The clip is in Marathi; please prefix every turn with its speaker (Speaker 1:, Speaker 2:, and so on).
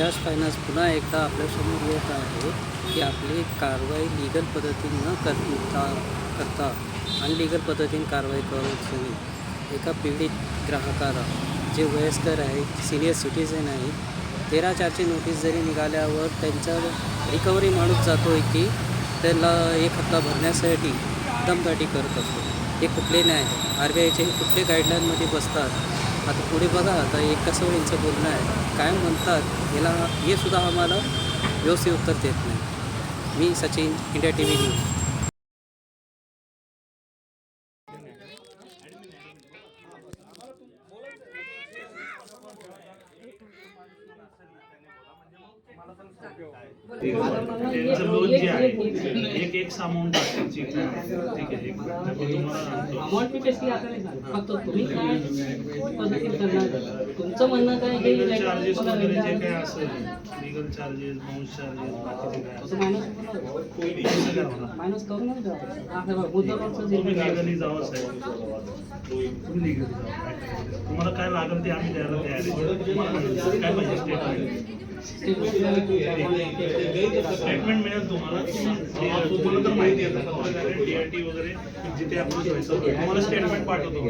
Speaker 1: बजाज फायनान्स पुन्हा एकदा आपल्यासमोर येत आहे की आपली कारवाई लिगल पद्धतीने न करता करता अनलिगल पद्धतीने कारवाई करून एका पीडित ग्राहकाला जे वयस्कर आहे सिनियर सिटीजन आहे तेरा चारची नोटीस जरी निघाल्यावर त्यांचा रिकव्हरी माणूस जातो आहे की त्याला एक हप्ता भरण्यासाठी दमदाटी करत असतो. हे कुठले नाही आर बी आयचे कुठले गाईडलाईनमध्ये बसतात? आता पुढे बघा आता एक कसं यांचं बोलणं आहे. काय म्हणतात याला हे सुद्धा आम्हाला व्यवस्थित उत्तर देत नाही. मी Sachin India T V news.
Speaker 2: त्यांचं लोन जे आहे एक एक सामावून टाकायची ठीक आहे एक तुम्हाला
Speaker 3: काय तुमचं म्हणणं काय
Speaker 2: चार्जेस वगैरे जे काय असेल लीगल चार्जेस बाउन्स चार्जेस बाकीचे काय
Speaker 3: मायनस
Speaker 2: तुम्ही लिगली जावं साहेब तुम्ही लिगली जावं तुम्हाला काय लागेल ते आम्ही द्यायला तयार आहे? काय पाहिजे स्टेटमेंट स्टेटमेंट मिळेल तुम्हाला. तुम्ही- तुम्हाला तर माहिती आहे डीआरटी वगैरे जिथे आपण तुम्हाला स्टेटमेंट पाठवतो.